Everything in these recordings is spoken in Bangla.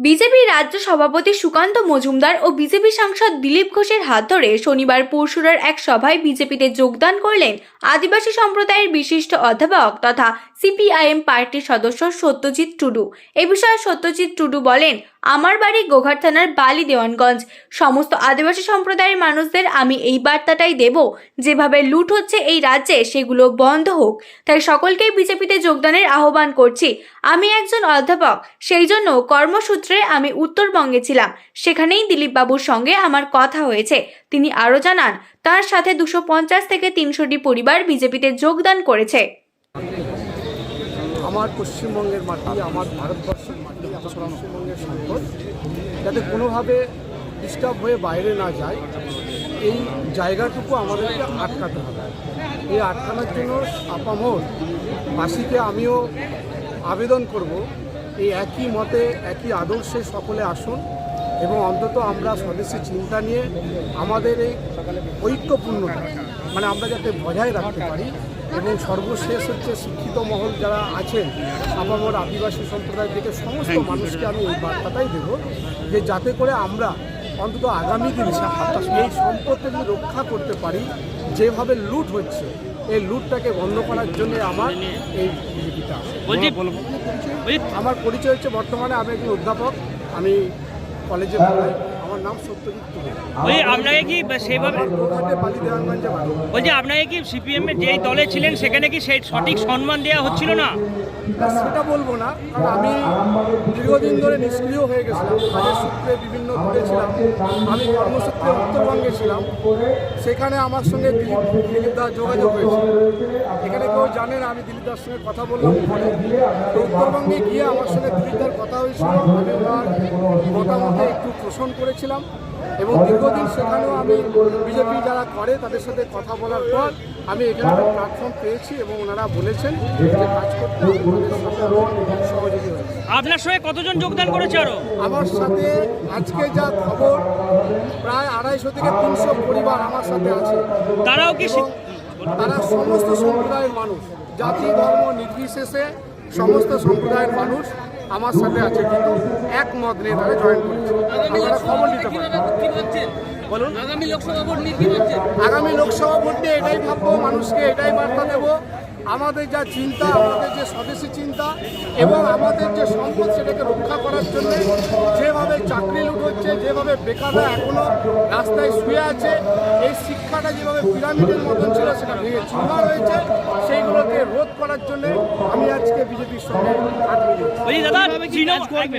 বিজেপি রাজ্য সভাপতি সুকান্ত মজুমদার ও বিজেপি সাংসদ দিলীপ ঘোষের হাত ধরে শনিবার পরশুরার এক সভায় বিজেপিতে যোগদান করলেন আদিবাসী সম্প্রদায়ের বিশিষ্ট অধ্যাপক তথা সিপিআইএম পার্টির সদস্য সত্যজিৎ টুডু। এ বিষয়ে সত্যজিৎ টুডু বলেন, আমার বাড়ি গোঘাট থানার বালি দেওয়ানগঞ্জ সমস্ত আদিবাসী সম্প্রদায়ের মানুষদের আমি এই বার্তাটাই দেব, যেভাবে লুট হচ্ছে এই রাজ্যে সেগুলো বন্ধ হোক। তাই সকলকেই বিজেপিতে যোগদানের আহ্বান করছি। আমি একজন অধ্যাপক, সেই জন্য কর্মসূত্রে আমি উত্তরবঙ্গে ছিলাম। সেখানেই দিলীপ বাবুর সঙ্গে আমার কথা হয়েছে। তিনি আরও জানান, তার সাথে দুশো পঞ্চাশ থেকে তিনশোটি পরিবার বিজেপিতে যোগদান করেছে। আমার পশ্চিমবঙ্গের মাটি, আমার ভারতবর্ষের মাটি, আমার পশ্চিমবঙ্গের সম্পদ, যাতে কোনোভাবে ডিস্টার্ব হয়ে বাইরে না যায়, এই জায়গাটুকু আমাদেরকে আটকাতে হবে। এই আটকানোর জন্য আপামর বাসীকে আমিও আবেদন করব, এই একই মতে, একই আদর্শে সকলে আসুন এবং অন্তত আমরা স্বদেশী চিন্তা নিয়ে আমাদের এই ঐক্যপূর্ণতা মানে আমরা যাতে বজায় রাখতে পারি এবং সর্বশেষ হচ্ছে শিক্ষিত মহল যারা আছেন আপামর আদিবাসী সম্প্রদায় থেকে সমস্ত মানুষকে আমি এই বার্তাটাই দেব যে যাতে করে আমরা অন্তত আগামী দিনে এই সম্পদকে যদি রক্ষা করতে পারি যেভাবে লুট হচ্ছে এই লুটটাকে বন্ধ করার জন্য আমার এই বিজেপিটা বলছি আমার পরিচয় হচ্ছে বর্তমানে আমি একজন অধ্যাপক আমি কলেজে পড়াই। আমার নাম সত্যজিৎ তুলে বলছি আপনাকে কি সেইভাবে বাড়ি বলছি আপনাকে কি সিপিএম এর যেই দলে ছিলেন সেখানে কি সেই সঠিক সম্মান দেওয়া হচ্ছিল না? সেটা বলব না কারণ আমি দীর্ঘদিন ধরে নিষ্ক্রিয় হয়ে গেছিলাম। কাজের সূত্রে বিভিন্ন দূরে ছিলাম। আমি কর্মসূত্রে উত্তরবঙ্গে ছিলাম। সেখানে আমার সঙ্গে দিলীপ যোগাযোগ হয়েছে। এখানে কেউ জানে না আমি দিলীপ দার সঙ্গে কথা বললাম তো উত্তরবঙ্গে গিয়ে আমার সঙ্গে দিলীপ দার কথা হয়েছিল। আমি ওনার মতামতে একটু পোষণ করেছিলাম। এবং দীর্ঘদিন সেখানেও আমি বিজেপি যারা করে তাদের সাথে কথা বলার পর আমি এখানে একটা প্ল্যাটফর্ম পেয়েছি এবং ওনারা বলেছেন যে কাজ করতে সহযোগী হয়েছে। আপনার সঙ্গে কতজন যোগদান করেছে আরও? আমার সাথে আজকে যা খবর প্রায় আড়াইশো থেকে তিনশো পরিবার আমার সাথে আছে। তারাও কি তারা সমস্ত সম্প্রদায়ের মানুষ জাতি ধর্ম নির্বিশেষে সমস্ত সম্প্রদায়ের মানুষ আমার সাথে আছে কিন্তু একমত নিয়ে তারা জয়েন করেছে। আপনারা খবর নিতে পারেন বলুন? আগামী লোকসভা ভোট নিয়ে কি ভাবছেন? আগামী লোকসভা ভোট নিয়ে এটাই ভাববো মানুষকে এটাই বার্তা দেব। আমাদের যা চিন্তা আমাদের যে স্বদেশী চিন্তা এবং আমাদের যে সম্পদ সেটাকে রক্ষা করার জন্য যেভাবে চাকরি লুট হচ্ছে যেভাবে বেকাররা এখনও রাস্তায় শুয়ে আছে এই শিক্ষাটা যেভাবে পিরামিডের মতন ছিল সেটা ভেঙে চুরমার হয়েছে সেইগুলোকে রোধ করার জন্য আমি আজকে বিজেপির সঙ্গে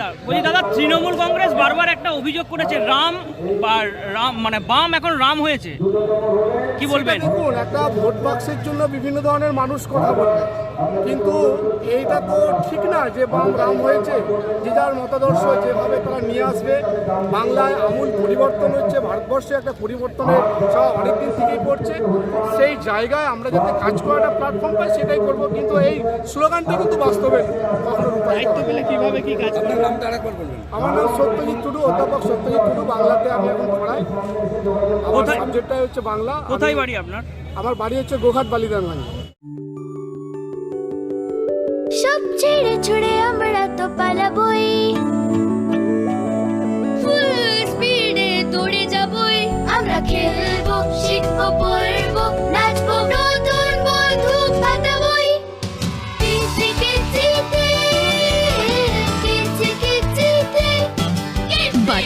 দাদা দাদা। তৃণমূল কংগ্রেস বারবার একটা অভিযোগ করেছে রাম বা রাম মানে বাম এখন রাম হয়েছে। কি বলবেন? দেখুন একটা ভোট বাক্সের জন্য বিভিন্ন ধরনের মানুষ কথা বলবে। কিন্তু এইটা তো ঠিক না যে বাম রাম হয়েছে যে যার মতাদর্শ যেভাবে তারা নিয়ে আসবে বাংলায় আমূল পরিবর্তন হচ্ছে ভারতবর্ষে একটা পরিবর্তনের সব অনেকদিন থেকেই পড়ছে। সেই জায়গায় আমরা যাতে কাজ করার একটা প্ল্যাটফর্ম পাই সেটাই করব। কিন্তু এই স্লোগানটা কিন্তু বাস্তবে কখনো হবে না। কীভাবে কাজ আপনার নামটা আরেকবার বলবেন। আমার নাম সত্যজিৎ টুডু অধ্যাপক সত্যজিৎ টুডু বাংলাতে আমি এখন পড়াই। আমার? সাবজেক্টটাই হচ্ছে বাংলা। কোথায় বাড়ি আপনার? আমার বাড়ি হচ্ছে গোঘাট বালিদানগঞ্জ সব ছেড়ে ছুড়ে আমরা তো পালাবই।